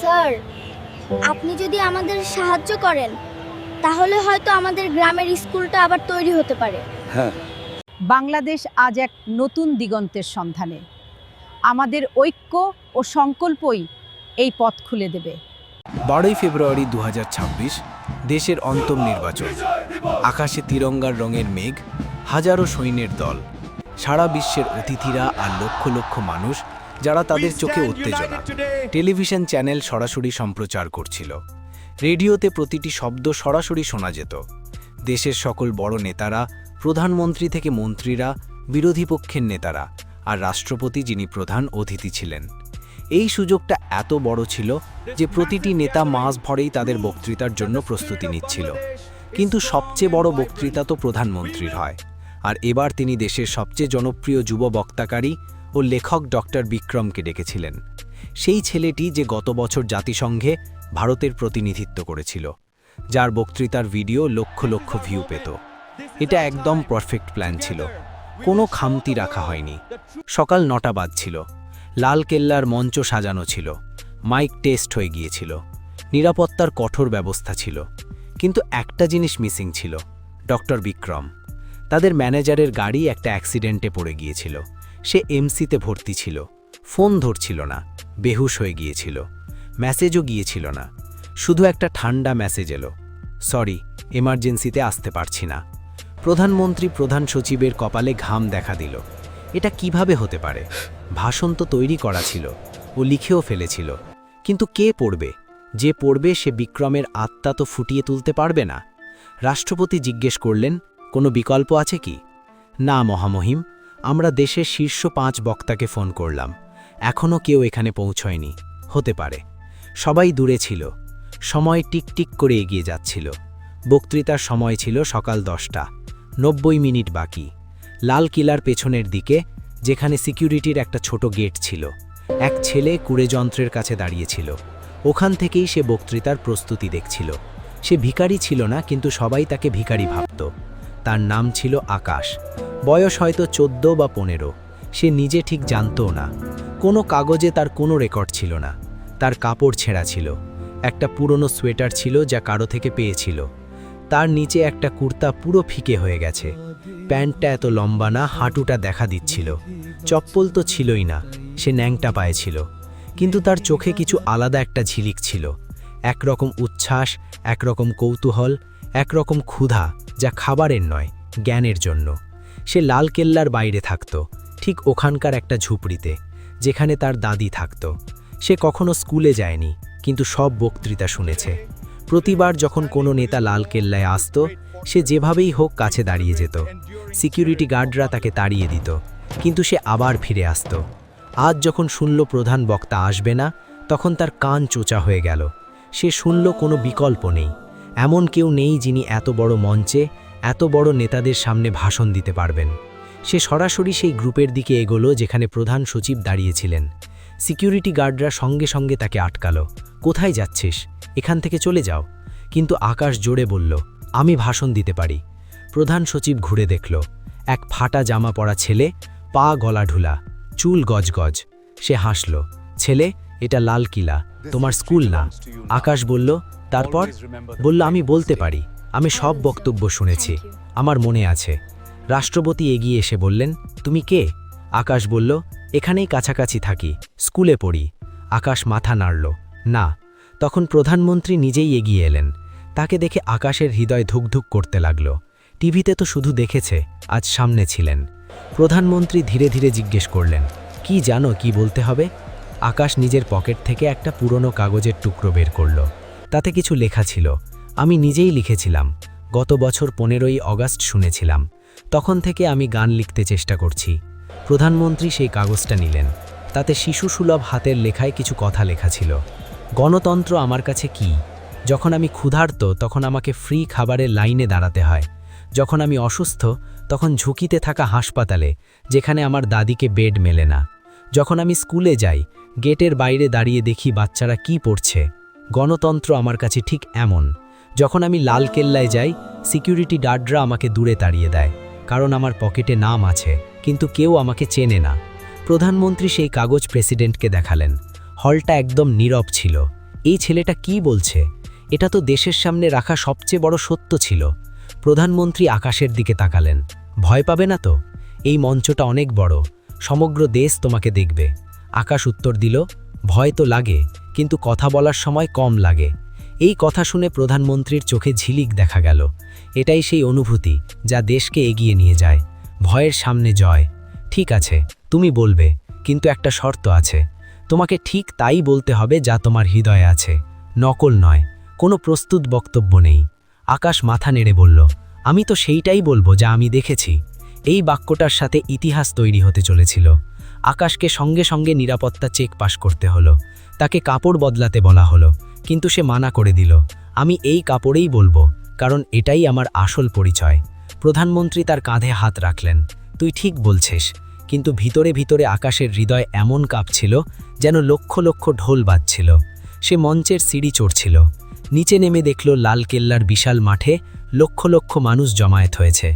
Sir আপনি যদি আমাদের সাহায্য করেন তাহলে হয়তো আমাদের গ্রামের স্কুলটা আবার তৈরি হতে পারে। হ্যাঁ। বাংলাদেশ আজ এক নতুন দিগন্তের সন্ধানে। আমাদের ঐক্য ও সংকল্পই এই পথ খুলে দেবে। বারোই ফেব্রুয়ারি দু হাজার ছাব্বিশ দেশের অন্তম নির্বাচন। আকাশে তিরঙ্গার রঙের মেঘ হাজারো সৈন্যের দল। সারা বিশ্বের অতিথিরা আর লক্ষ লক্ষ মানুষ যারা তাদের চোখে উত্তেজনা। টেলিভিশন চ্যানেল সরাসরি সম্প্রচার করছিল। রেডিওতে প্রতিটি শব্দ সরাসরি শোনা যেত। দেশের সকল বড় নেতারা প্রধানমন্ত্রী থেকে মন্ত্রীরা বিরোধী পক্ষের নেতারা আর রাষ্ট্রপতি যিনি প্রধান অতিথি ছিলেন। এই সুযোগটা এত বড় ছিল যে প্রতিটি নেতা মাস ভরেই তাদের বক্তৃতার জন্য প্রস্তুতি নিচ্ছিল। কিন্তু সবচেয়ে বড় বক্তৃতা তো প্রধানমন্ত্রীর হয়। আর এবার তিনি দেশের সবচেয়ে জনপ্রিয় যুব বক্তাকারী ও লেখক ডক্টর বিক্রমকে ডেকেছিলেন। সেই ছেলেটি যে গত বছর জাতিসংঘে ভারতের প্রতিনিধিত্ব করেছিল, যার বক্তৃতার ভিডিও লক্ষ লক্ষ ভিউ পেত। এটা একদম পারফেক্ট প্ল্যান ছিল। কোনো খামতি রাখা হয়নি। সকাল নটা বাজছিল। লাল কেল্লার মঞ্চ সাজানো ছিল। মাইক টেস্ট হয়ে গিয়েছিল। নিরাপত্তার কঠোর ব্যবস্থা ছিল। কিন্তু একটা জিনিস মিসিং ছিল, ডক্টর বিক্রম। তাদের ম্যানেজারের গাড়ি একটা অ্যাক্সিডেন্টে পড়ে গিয়েছিল। সে এমসিতে ভর্তি ছিল। ফোন ধরছিল না, বেহুশ হয়ে গিয়েছিল। মেসেজও গিয়েছিল না। শুধু একটা ঠান্ডা মেসেজ এলো, সরি, এমার্জেন্সিতে আসতে পারছি না। প্রধানমন্ত্রী প্রধান সচিবের কপালে ঘাম দেখা দিল। এটা কীভাবে হতে পারে? ভাষণ তো তৈরি করা ছিল ও লিখেও ফেলেছিল। কিন্তু কে পড়বে? যে পড়বে সে বিক্রমের আত্মা তো ফুটিয়ে তুলতে পারবে না। রাষ্ট্রপতি জিজ্ঞেস করলেন, কোনো বিকল্প আছে কি? না, মহামহিম। আমরা দেশের শীর্ষ পাঁচ বক্তাকে ফোন করলাম। এখনও কেউ এখানে পৌঁছয়নি। হতে পারে। সবাই দূরে ছিল। সময় টিকটিক করে এগিয়ে যাচ্ছিল। বক্তৃতার সময় ছিল সকাল দশটা। নব্বই মিনিট বাকি। লাল কিলার পেছনের দিকে, যেখানে সিকিউরিটির একটা ছোট গেট ছিল। এক ছেলে কুড়ে যন্ত্রের কাছে দাঁড়িয়েছিল। ওখান থেকেই সে বক্তৃতার প্রস্তুতি দেখছিল। সে ভিখারি ছিল না, কিন্তু সবাই তাকে ভিখারি ভাবত। তার নাম ছিল আকাশ। বয়স হয়তো চোদ্দ বা পনেরো। সে নিজে ঠিক জানতও না। কোনো কাগজে তার কোনো রেকর্ড ছিল না। তার কাপড় ছেঁড়া ছিল। একটা পুরনো সোয়েটার ছিল যা কারও থেকে পেয়েছিল। তার নিচে একটা কুর্তা পুরো ফিকে হয়ে গেছে। প্যান্টটা এত লম্বা না, হাঁটুটা দেখা দিচ্ছিল। চপ্পল তো ছিলই না, সে ন্যাংটা পায়ে ছিল। কিন্তু তার চোখে কিছু আলাদা একটা ঝিলিক ছিল। একরকম উচ্ছ্বাস, একরকম কৌতূহল, একরকম ক্ষুধা। যা খাবারের নয়, জ্ঞানের জন্য। সে লাল কেল্লার বাইরে থাকত, ঠিক ওখানকার একটা ঝুপড়িতে, যেখানে তার দাদি থাকত। সে কখনো স্কুলে যায়নি, কিন্তু সব বক্তৃতা শুনেছে। প্রতিবার যখন কোনো নেতা লাল কেল্লায় আসত, সে যেভাবেই হোক কাছে দাঁড়িয়ে যেত। সিকিউরিটি গার্ডরা তাকে তাড়িয়ে দিত, কিন্তু সে আবার ফিরে আসত। আজ যখন শুনল প্রধান বক্তা আসবে না, তখন তার কান চোচা হয়ে গেল। সে শুনল কোনো বিকল্প নেই। এমন কেউ নেই যিনি এত বড় মঞ্চে, এত বড় নেতাদের সামনে ভাষণ দিতে পারবেন। সে সরাসরি সেই গ্রুপের দিকে এগোলো যেখানে প্রধান সচিব দাঁড়িয়েছিলেন। সিকিউরিটি গার্ডরা সঙ্গে সঙ্গে তাকে আটকালো। কোথায় যাচ্ছিস? এখান থেকে চলে যাও। কিন্তু আকাশ জোরে বলল, আমি ভাষণ দিতে পারি। প্রধান সচিব ঘুরে দেখল, এক ফাটা জামা পরা ছেলে, পা গলা ঢুলা, চুল গজগজ। সে হাসল, ছেলে এটা লাল কিলা তোমার স্কুল না। আকাশ বলল তারপর? বলল আমি বলতে পারি আমি সব বক্তব্য শুনেছি আমার মনে আছে। রাষ্ট্রপতি এগিয়ে এসে বললেন তুমি কে? আকাশ বলল এখানেই কাছাকাছি থাকি স্কুলে পড়ি। আকাশ মাথা নাড়ল না। তখন প্রধানমন্ত্রী নিজেই এগিয়ে এলেন। তাকে দেখে আকাশের হৃদয় ধুকধুক করতে লাগল। টিভিতে তো শুধু দেখেছে আজ সামনে ছিলেন। প্রধানমন্ত্রী ধীরে ধীরে জিজ্ঞেস করলেন কি জানো কি বলতে হবে? আকাশ নিজের পকেট থেকে একটা পুরনো কাগজের টুকরো বের করল। তাতে কিছু লেখা ছিল। আমি নিজেই লিখেছিলাম। গত বছর পনেরোই অগাস্ট শুনেছিলাম। তখন থেকে আমি গান লিখতে চেষ্টা করছি। প্রধানমন্ত্রী সেই কাগজটা নিলেন। তাতে শিশুসুলভ হাতের লেখায় কিছু কথা লেখা ছিল। গণতন্ত্র আমার কাছে কি? যখন আমি ক্ষুধার্ত, তখন আমাকে ফ্রি খাবারের লাইনে দাঁড়াতে হয়। যখন আমি অসুস্থ, তখন ঝুঁকিতে থাকা হাসপাতালে, যেখানে আমার দাদিকে বেড মেলে না। যখন আমি স্কুলে যাই গেটের বাইরে দাঁড়িয়ে দেখি বাচ্চারা কি পড়ছে। গণতন্ত্র আমার কাছে ঠিক এমন। যখন আমি লাল কেল্লায় যাই, সিকিউরিটি গার্ডরা আমাকে দূরে তাড়িয়ে দেয়, কারণ আমার পকেটে নাম আছে, কিন্তু কেউ আমাকে চেনে না। প্রধানমন্ত্রী সেই কাগজ প্রেসিডেন্টকে দেখালেন। হলটা একদম নীরব ছিল। এই ছেলেটা কি বলছে? এটা তো দেশের সামনে রাখা সবচেয়ে বড় সত্য ছিল। প্রধানমন্ত্রী আকাশের দিকে তাকালেন। ভয় পাবে না তো? এই মঞ্চটা অনেক বড়। সমগ্র দেশ তোমাকে দেখবে। আকাশ উত্তর দিল, ভয় তো লাগে, কিন্তু কথা বলার সময় কম লাগে। এই কথা শুনে প্রধানমন্ত্রীর চোখে ঝিলিক দেখা গেল। এটাই সেই অনুভূতি যা দেশকে এগিয়ে নিয়ে যায়। ভয়ের সামনে জয়। ঠিক আছে, তুমি বলবে, কিন্তু একটা শর্ত আছে। তোমাকে ঠিক তাই বলতে হবে যা তোমার হৃদয়ে আছে। নকল নয়, কোনো প্রস্তুত বক্তব্য নেই। আকাশ মাথা নেড়ে বলল, আমি তো সেইটাই বলব যা আমি দেখেছি। এই বাক্যটার সাথে ইতিহাস তৈরি হতে চলেছিল। আকাশকে সঙ্গে সঙ্গে নিরাপত্তা চেক পাশ করতে হলো। তাকে কাপড় বদলাতে বলা হলো, কিন্তু সে মানা করে দিল, আমি এই কাপড়েই বলব, কারণ এটাই আমার আসল পরিচয়। প্রধানমন্ত্রী তার কাঁধে হাত রাখলেন, তুই ঠিক বলছিস, কিন্তু ভিতরে ভিতরে আকাশের হৃদয় এমন কাঁপছিল যেন লক্ষ লক্ষ ঢোল বাজছিল। সে মঞ্চের সিঁড়ি চড়ছিল, নিচে নেমে দেখল লাল কেল্লার বিশাল মাঠে লক্ষ লক্ষ মানুষ জমায়েত হয়েছে।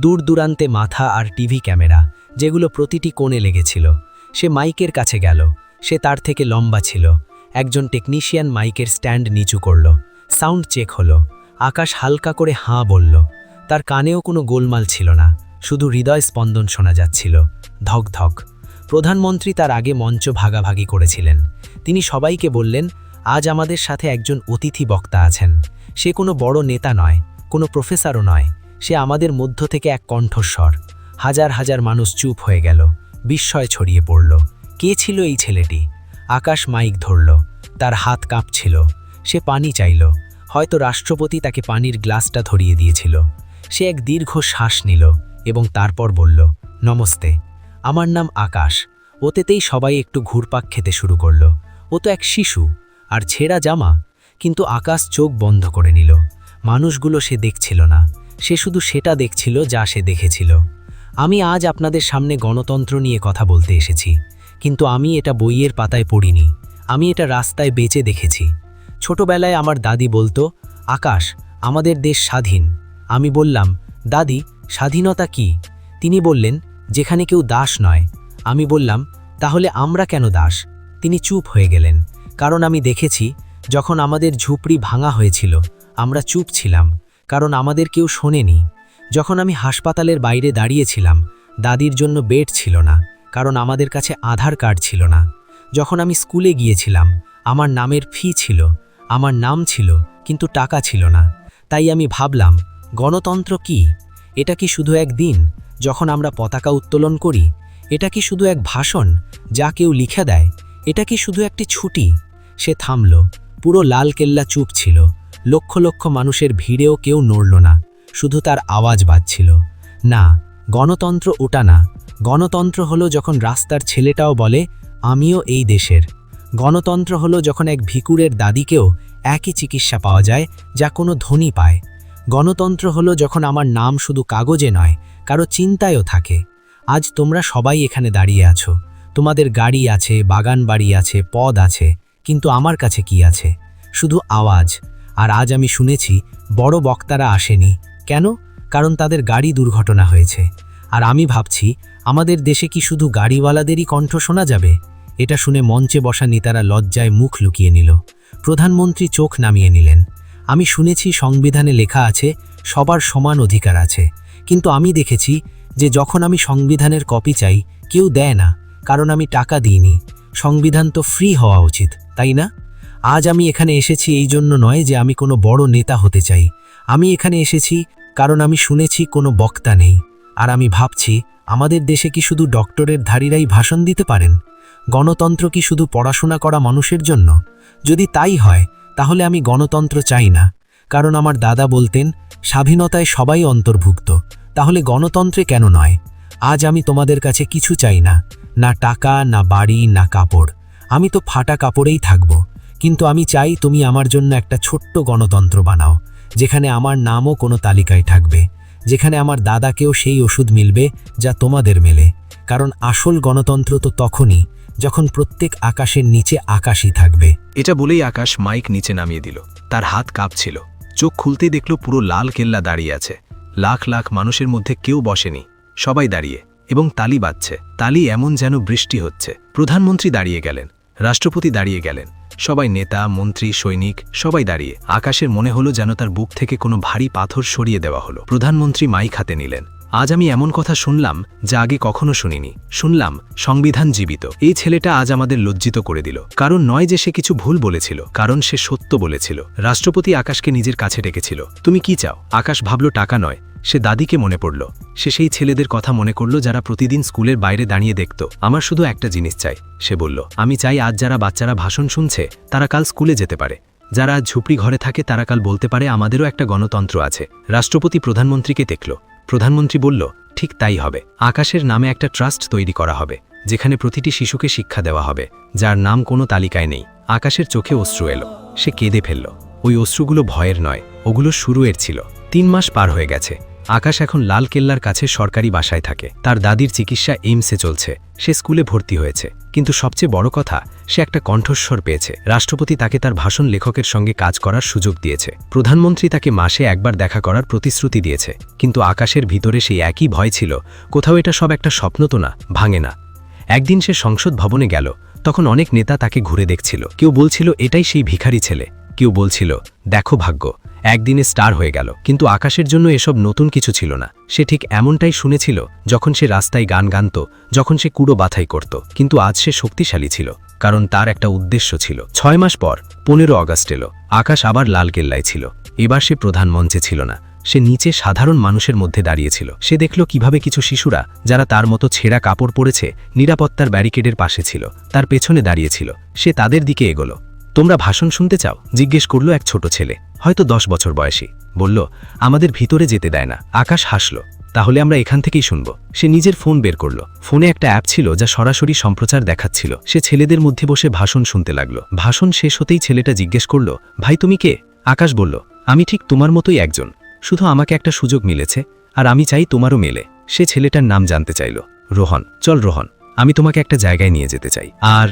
দূর দূরান্তে মাথা আর টিভি ক্যামেরা, যেগুলো প্রতিটি কোণে লেগেছিল। সে মাইকের কাছে গেল। সে তার থেকে লম্বা ছিল। একজন টেকনিশিয়ান মাইকের স্ট্যান্ড নিচু করল। সাউন্ড চেক হলো। আকাশ হালকা করে হাঁ বলল। তার কানেও কোনো গোলমাল ছিল না। শুধু হৃদয় স্পন্দন শোনা যাচ্ছিল। ধক ধক। প্রধানমন্ত্রী তার আগে মঞ্চ ভাগাভাগি করেছিলেন। তিনি সবাইকে বললেন, আজ আমাদের সাথে একজন অতিথি বক্তা আছেন। সে কোনো বড় নেতা নয়, কোনো প্রফেসরও নয়। সে আমাদের মধ্য থেকে এক কণ্ঠস্বর। হাজার হাজার মানুষ চুপ হয়ে গেল। বিস্ময় ছড়িয়ে পড়ল। কে ছিল এই ছেলেটি? আকাশ মাইক ধরল। তার হাত কাঁপছিল। সে পানি চাইল। হয়তো রাষ্ট্রপতি তাকে পানির গ্লাসটা ধরিয়ে দিয়েছিল। সে এক দীর্ঘ শ্বাস নিল এবং তারপর বলল, নমস্তে। আমার নাম আকাশ। ওতেতেই সবাই একটু ঘুরপাক খেতে শুরু করল। ও তো এক শিশু আর ছেঁড়া জামা। কিন্তু আকাশ চোখ বন্ধ করে নিল। মানুষগুলো সে দেখছিল না। সে শুধু সেটা দেখছিল, যা সে দেখেছিল। আমি আজ আপনাদের সামনে গণতন্ত্র নিয়ে কথা বলতে এসেছি, কিন্তু আমি এটা বইয়ের পাতায় পড়িনি। আমি এটা রাস্তায় বেঁচে দেখেছি। ছোটবেলায় আমার দাদি বলতো, আকাশ, আমাদের দেশ স্বাধীন। আমি বললাম, দাদি, স্বাধীনতা কি? তিনি বললেন, যেখানে কেউ দাস নয়। আমি বললাম, তাহলে আমরা কেন দাস? তিনি চুপ হয়ে গেলেন, কারণ আমি দেখেছি, যখন আমাদের ঝুপড়ি ভাঙা হয়েছিল, আমরা চুপ ছিলাম। কারণ আমাদের কেউ শোনেনি। যখন আমি হাসপাতালের বাইরে দাঁড়িয়েছিলাম, দাদির জন্য বেড ছিল না, কারণ আমাদের কাছে আধার কার্ড ছিল না। যখন আমি স্কুলে গিয়েছিলাম, আমার নামের ফি ছিল, আমার নাম ছিল, কিন্তু টাকা ছিল না। তাই আমি ভাবলাম, গণতন্ত্র কি? এটা কি শুধু এক দিন, যখন আমরা পতাকা উত্তোলন করি? এটা কি শুধু এক ভাষণ, যা কেউ লিখে দেয়? এটা কি শুধু একটি ছুটি? সে থামল, পুরো লাল কেল্লা চুপ ছিল। লক্ষ লক্ষ মানুষের ভিড়েও কেউ নড়ল না, শুধু তার আওয়াজ বাজছিল। না, গণতন্ত্র ওটা না। গণতন্ত্র হলো যখন রাস্তার ছেলেটাও বলে, আমিও এই দেশের। গণতন্ত্র হলো যখন এক ভিকুরের দাদিকেও একই চিকিৎসা পাওয়া যায়, যা কোনো ধনী পায়। গণতন্ত্র হলো যখন আমার নাম শুধু কাগজে নয়, কারও চিন্তায়ও থাকে। আজ তোমরা সবাই এখানে দাঁড়িয়ে আছো। তোমাদের গাড়ি আছে বাগান বাড়ি আছে, পদ আছে, কিন্তু আমার কাছে কি আছে? শুধু আওয়াজ। আর আজ আমি শুনেছি বড় বক্তারা আসেনি। কেন? কারণ তাদের গাড়ি দুর্ঘটনা হয়েছে। আর আমি ভাবছি, আমাদের দেশে কি শুধু গাড়িওয়ালাদেরই কণ্ঠ শোনা যাবে? এটা শুনে মঞ্চে বসা নেতারা লজ্জায় মুখ লুকিয়ে নিল। প্রধানমন্ত্রী চোখ নামিয়ে নিলেন। আমি শুনেছি সংবিধানে লেখা আছে, সবার সমান অধিকার আছে। কিন্তু আমি দেখেছি যে যখন আমি সংবিধানের কপি চাই, কেউ দেয় না, কারণ আমি টাকা দিইনি। সংবিধান তো ফ্রি হওয়া উচিত, তাই না? আজ আমি এখানে এসেছি এই জন্য নয় যে আমি কোনো বড় নেতা হতে চাই। আমি এখানে এসেছি কারণ আমি শুনেছি কোনো বক্তা নেই। আর আমি ভাবছি, আমাদের দেশে কি শুধু ডক্টরের ধারীরাই ভাষণ দিতে পারেন? গণতন্ত্র কি শুধু পড়াশোনা করা মানুষের জন্য? যদি তাই হয়, তাহলে আমি গণতন্ত্র চাই না। কারণ আমার দাদা বলতেন, স্বাধীনতায় সবাই অন্তর্ভুক্ত। তাহলে গণতন্ত্রে কেন নয়? আজ আমি তোমাদের কাছে কিছু চাই না। না টাকা, না বাড়ি, না কাপড়। আমি তো ফাটা কাপড়েই থাকব। কিন্তু আমি চাই তুমি আমার জন্য একটা ছোট্ট গণতন্ত্র বানাও, যেখানে আমার নামও কোনো তালিকায় থাকবে, যেখানে আমার দাদাকেও সেই ওষুধ মিলবে যা তোমাদের মেলে। কারণ আসল গণতন্ত্র তো তখনই, যখন প্রত্যেক আকাশের নিচে আকাশই থাকবে। এটা বলেই আকাশ মাইক নিচে নামিয়ে দিল। তার হাত কাঁপছিল। চোখ খুলতেই দেখল পুরো লাল কেল্লা দাঁড়িয়ে আছে। লাখ লাখ মানুষের মধ্যে কেউ বসেনি। সবাই দাঁড়িয়ে, এবং তালি বাজছে। তালি এমন যেন বৃষ্টি হচ্ছে। প্রধানমন্ত্রী দাঁড়িয়ে গেলেন। রাষ্ট্রপতি দাঁড়িয়ে গেলেন। সবাই নেতা, মন্ত্রী, সৈনিক, সবাই দাঁড়িয়ে। আকাশের মনে হলো যেন তার বুক থেকে কোনো ভারী পাথর সরিয়ে দেওয়া হলো। প্রধানমন্ত্রী মাইক হাতে নিলেন। আজ আমি এমন কথা শুনলাম যা আগে কখনো শুনিনি। শুনলাম, সংবিধান জীবিত। এই ছেলেটা আজ আমাদের লজ্জিত করে দিল। কারণ নয় যে সে কিছু ভুল বলেছিল, কারণ সে সত্য বলেছিল। রাষ্ট্রপতি আকাশকে নিজের কাছে ডেকেছিল। তুমি কি চাও? আকাশ ভাবল, টাকা নয়। সে দাদিকে মনে পড়ল। সে সেই ছেলেদের কথা মনে করল যারা প্রতিদিন স্কুলের বাইরে দাঁড়িয়ে দেখত। আমার শুধু একটা জিনিস চাই, সে বলল। আমি চাই আজ যারা বাচ্চারা ভাষণ শুনছে, তারা কাল স্কুলে যেতে পারে। যারা আজ ঝুপড়ি ঘরে থাকে, তারা কাল বলতে পারে আমাদেরও একটা গণতন্ত্র আছে। রাষ্ট্রপতি প্রধানমন্ত্রীকে দেখল। প্রধানমন্ত্রী বলল, ঠিক তাই হবে। আকাশের নামে একটা ট্রাস্ট তৈরি করা হবে, যেখানে প্রতিটি শিশুকে শিক্ষা দেওয়া হবে, যার নাম কোনো তালিকায় নেই। আকাশের চোখে অশ্রু এলো। সে কেঁদে ফেলল। ওই অশ্রুগুলো ভয়ের নয়, ওগুলো শুরুয়ের ছিল। তিন মাস পার হয়ে গেছে। আকাশ এখন লাল কেল্লার কাছে সরকারি বাসায় থাকে। তার দাদির চিকিৎসা এইমসে চলছে। সে স্কুলে ভর্তি হয়েছে। কিন্তু সবচেয়ে বড় কথা, সে একটা কণ্ঠস্বর পেয়েছে। রাষ্ট্রপতি তাকে তার ভাষণ লেখকের সঙ্গে কাজ করার সুযোগ দিয়েছে। প্রধানমন্ত্রী তাকে মাসে একবার দেখা করার প্রতিশ্রুতি দিয়েছে। কিন্তু আকাশের ভিতরে সেই একই ভয় ছিল, কোথাও এটা সব একটা স্বপ্ন তো না, ভাঙে না। একদিন সে সংসদ ভবনে গেল, তখন অনেক নেতা তাকে ঘুরে দেখছিল। কেউ বলছিল, এটাই সেই ভিখারি ছেলে। কেউ বলছিল, দেখো ভাগ্য। একদিনে স্টার হয়ে গেল, কিন্তু আকাশের জন্য এসব নতুন কিছু ছিল না। সে ঠিক এমনটাই শুনেছিল যখন সে রাস্তায় গান গানত, যখন সে কুড়ো বাথাই করত, কিন্তু আজ সে শক্তিশালী ছিল, কারণ তার একটা উদ্দেশ্য ছিল। ছয় মাস পর, পনেরো অগাস্ট এলো, আকাশ আবার লালকেল্লায় ছিল। এবার সে প্রধান মঞ্চে ছিল না, সে নিচে সাধারণ মানুষের মধ্যে দাঁড়িয়েছিল সে দেখল কীভাবে কিছু শিশুরা, যারা তার মতো ছেঁড়া কাপড় পরেছে, নিরাপত্তার ব্যারিকেডের পাশে ছিল, তার পেছনে দাঁড়িয়েছিল সে তাদের দিকে এগোলো। তোমরা ভাষণ শুনতে চাও? জিজ্ঞেস করল এক ছোট ছেলে। হয়তো দশ বছর বয়সী। বলল, আমাদের ভিতরে যেতে দেয় না। আকাশ হাসল। তাহলে আমরা এখান থেকেই শুনব। সে নিজের ফোন বের করল। ফোনে একটা অ্যাপ ছিল যা সরাসরি সম্প্রচার দেখাচ্ছিল। সে ছেলেদের মধ্যে বসে ভাষণ শুনতে লাগল। ভাষণ শেষ হতেই ছেলেটা জিজ্ঞেস করল, ভাই, তুমি কে? আকাশ বলল, আমি ঠিক তোমার মতোই একজন। শুধু আমাকে একটা সুযোগ মিলেছে, আর আমি চাই তোমারও মেলে। সে ছেলেটার নাম জানতে চাইল, রোহন। চল রোহন, আমি তোমাকে একটা জায়গায় নিয়ে যেতে চাই। আর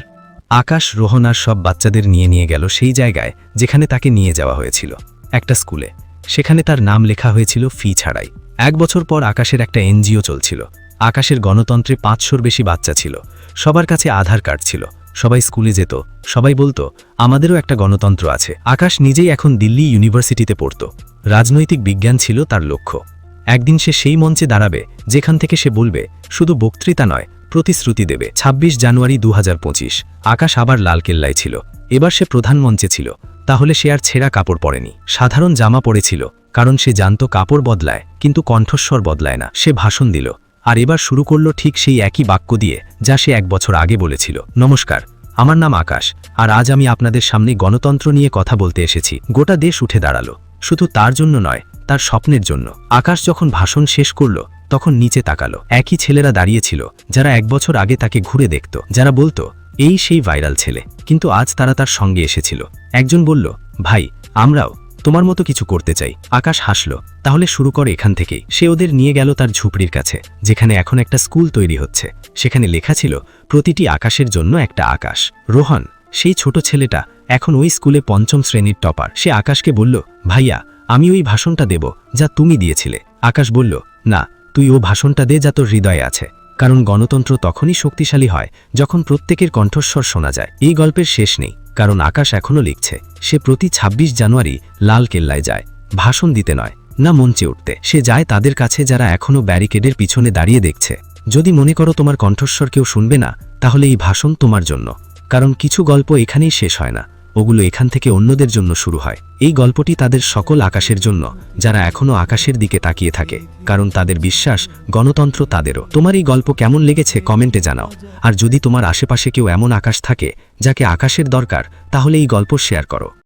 আকাশ রোহন আর সব বাচ্চাদের নিয়ে নিয়ে গেল সেই জায়গায় যেখানে তাকে নিয়ে যাওয়া হয়েছিল, একটা স্কুলে। সেখানে তার নাম লেখা হয়েছিল ফি ছাড়াই। এক বছর পর আকাশের একটা এনজিও চলছিল। আকাশের গণতন্ত্রে পাঁচশোর বেশি বাচ্চা ছিল। সবার কাছে আধার কার্ড ছিল। সবাই স্কুলে যেত। সবাই বলতো, আমাদেরও একটা গণতন্ত্র আছে। আকাশ নিজেই এখন দিল্লি ইউনিভার্সিটিতে পড়ত। রাজনৈতিক বিজ্ঞান ছিল তার লক্ষ্য। একদিন সে সেই মঞ্চে দাঁড়াবে, যেখান থেকে সে বলবে, শুধু বক্তৃতা নয় প্রতিশ্রুতি দেবে। ২৬ জানুয়ারি দু হাজার পঁচিশ। আকাশ আবার লালকেল্লায় ছিল। এবার সে প্রধান মঞ্চে ছিল। তাহলে সে আর ছেঁড়া কাপড় পরেনি। সাধারণ জামা পরেছিল, কারণ সে জানত কাপড় বদলায়, কিন্তু কণ্ঠস্বর বদলায় না। সে ভাষণ দিল, আর এবার শুরু করল ঠিক সেই একই বাক্য দিয়ে, যা সে এক বছর আগে বলেছিল। নমস্কার, আমার নাম আকাশ, আর আজ আমি আপনাদের সামনে গণতন্ত্র নিয়ে কথা বলতে এসেছি। গোটা দেশ উঠে দাঁড়াল। শুধু তার জন্য নয়, তার স্বপ্নের জন্য। আকাশ যখন ভাষণ শেষ করল তখন নিচে তাকালো। একই ছেলেরা দাঁড়িয়েছিল, যারা এক বছর আগে তাকে ঘুরে দেখত, যারা বলতো, এই সেই ভাইরাল ছেলে। কিন্তু আজ তারা তার সঙ্গে এসেছিল। একজন বলল, ভাই, আমরাও, তোমার মতো কিছু করতে চাই। আকাশ হাসল, তাহলে শুরু কর এখান থেকেই। সে ওদের নিয়ে গেল তার ঝুপড়ির কাছে, যেখানে এখন একটা স্কুল তৈরি হচ্ছে। সেখানে লেখা ছিল, প্রতিটি আকাশের জন্য একটা আকাশ। রোহন, সেই ছোট ছেলেটা এখন ওই স্কুলে পঞ্চম শ্রেণির টপার। সে আকাশকে বলল, ভাইয়া, আমি ওই ভাষণটা দেব, যা তুমি দিয়েছিলে। আকাশ বলল, না তুই ও ভাষণটা দে যা তোর হৃদয়ে আছে, কারণ গণতন্ত্র তখনই শক্তিশালী হয় যখন প্রত্যেকের কণ্ঠস্বর শোনা যায়। এই গল্পের শেষ নেই, কারণ আকাশ এখনও লিখছে, সে প্রতি ২৬ জানুয়ারি লাল কেল্লায় যায়, ভাষণ দিতে নয়, না মঞ্চে উঠতে। সে যায় তাদের কাছে যারা এখনও ব্যারিকেডের পিছনে দাঁড়িয়ে দেখছে। যদি মনে করো তোমার কণ্ঠস্বর কেউ শুনবে না, তাহলে এই ভাষণ তোমার জন্য, কারণ কিছু গল্প এখানেই শেষ হয় না। ওগুলো এখান থেকে অন্যদের জন্য শুরু হয়। এই গল্পটি তাদের সকল আকাশের জন্য, যারা এখনও আকাশের দিকে তাকিয়ে থাকে, কারণ তাদের বিশ্বাস গণতন্ত্র তাদেরও। তোমার এই গল্প কেমন লেগেছে কমেন্টে জানাও। আর যদি তোমার আশেপাশে কেউ এমন আকাশ থাকে, যাকে আকাশের দরকার, তাহলে এই গল্প শেয়ার করো।